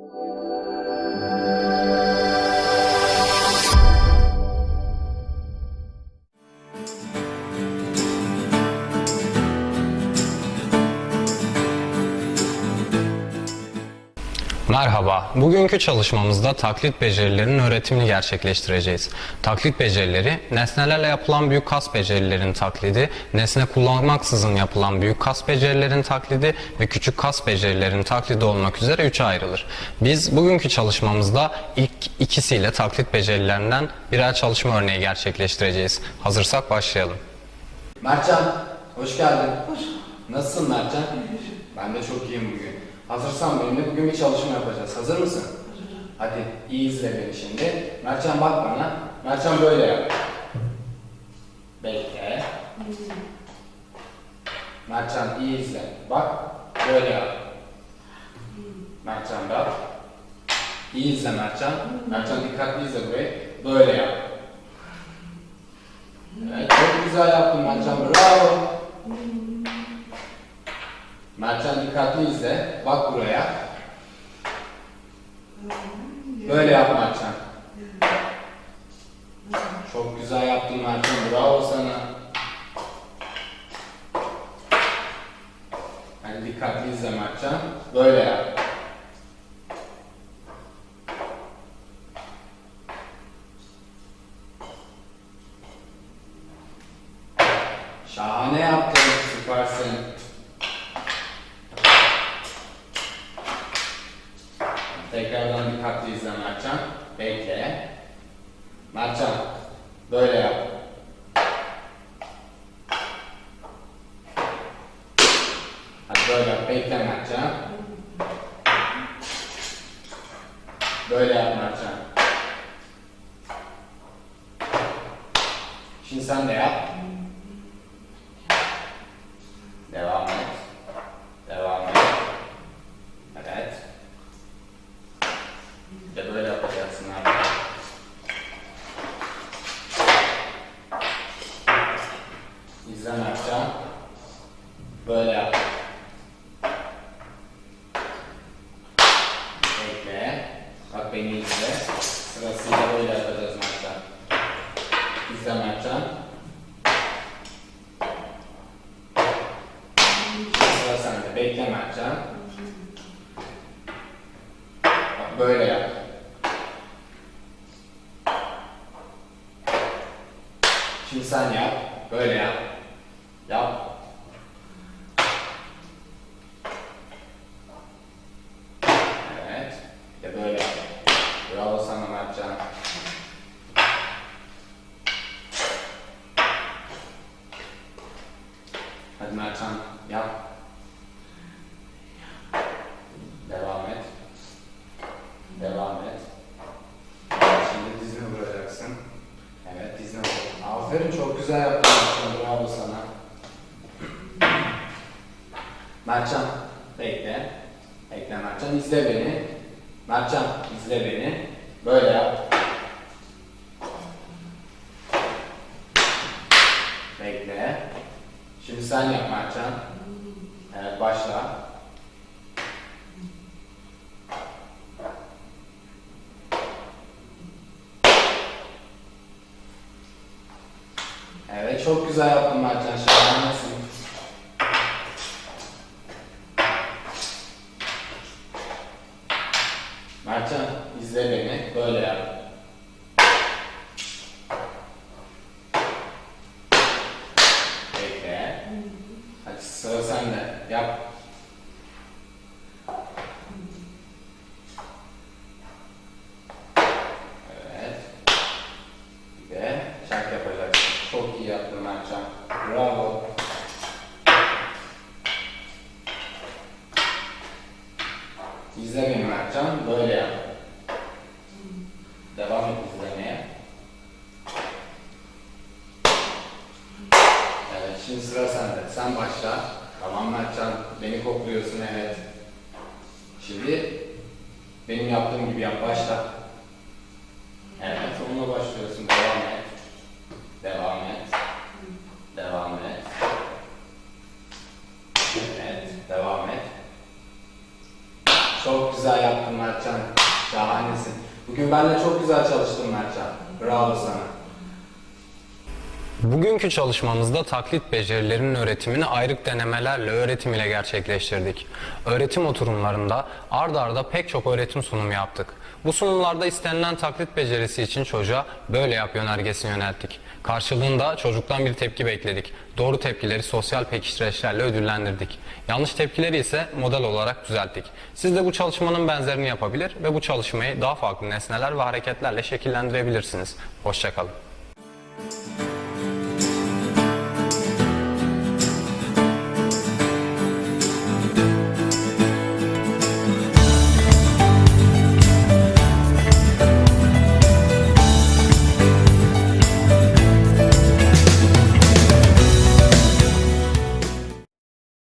Thank you. Merhaba. Bugünkü çalışmamızda taklit becerilerinin öğretimini gerçekleştireceğiz. Taklit becerileri, nesnelerle yapılan büyük kas becerilerinin taklidi, nesne kullanmaksızın yapılan büyük kas becerilerinin taklidi ve küçük kas becerilerinin taklidi olmak üzere üçe ayrılır. Biz bugünkü çalışmamızda ilk ikisiyle taklit becerilerinden birer çalışma örneği gerçekleştireceğiz. Hazırsak başlayalım. Mertcan, hoş geldin. Nasılsın Mertcan? Ben de çok iyiyim bugün. Hazırsan benimle bugün bir çalışma yapacağız. Hazır mısın? Hadi iyi izle beni şimdi. Mertcan bak bana. Mertcan böyle yap. Bekle. Mertcan iyi izle. Bak böyle yap. Mertcan bak. İyi izle Mertcan. Mertcan dikkatli izle burayı. Böyle yap. Evet, çok güzel yaptın Mertcan. Bravo. Mertcan dikkatli izle. Bak buraya. Böyle yap Mertcan. Çok güzel yaptın Mertcan. Bravo sana. Hadi dikkatli izle Mertcan. Böyle yap. Şahane yaptın. Süpersin. Tekrardan dikkatli izle Mertcan. Bekle. Mertcan, böyle yap. Hadi böyle yap. Bekle Mertcan. Böyle yap Mertcan. Şimdi sen de yap. Devam et. Devam et. Evet. Bir de böyle yapacaksın abi. Mertcan. Böyle yap. Bekle. Bak beni izle. Sırasıyla böyle yapacağız Mertcan. İzle Mertcan. Sıra sende. Bekle Mertcan. Bak böyle yap. Şimdi sen yap. Böyle yap. Yap. Evet. Bir böyle. Bravo sana Mertcan. Hadi Mertcan yap. Devam et. Devam et. Şimdi dizini vuracaksın. Evet dizini vur. Aferin çok güzel yaptın. Bravo sana. Mertcan bekle. Bekle Mertcan izle beni. Mertcan izle beni. Böyle yap. Bekle. Şimdi sen yap Mertcan. Evet başla. Evet çok güzel yaptın Mertcan. Şahanesin. Mertcan izle beni. Böyle yap. Bekle. Hadi sende. Yap. Evet. Bir de çark yapacaksın. Çok iyi yaptın Mertcan. Bravo. İzle beni Mertcan. Böyle yap. Devam et izlemeye. Evet şimdi sıra sende. Sen başla. Tamam Mertcan. Beni kokluyorsun evet. Şimdi benim yaptığım gibi yap. Başla. Evet onunla başlıyorsun. Devam et. Devam et. Devam et. Evet, devam et. Çok güzel yaptın Mertcan. Şahanesin. Bugün benimle çok güzel çalıştın Mertcan. Bravo sana. Bugünkü çalışmamızda taklit becerilerinin öğretimini ayrık denemelerle öğretim ile gerçekleştirdik. Öğretim oturumlarında ard arda pek çok öğretim sunumu yaptık. Bu sunumlarda istenilen taklit becerisi için çocuğa böyle yap yönergesini yönelttik. Karşılığında çocuktan bir tepki bekledik. Doğru tepkileri sosyal pekiştireçlerle ödüllendirdik. Yanlış tepkileri ise model olarak düzelttik. Siz de bu çalışmanın benzerini yapabilir ve bu çalışmayı daha farklı nesneler ve hareketlerle şekillendirebilirsiniz. Hoşçakalın.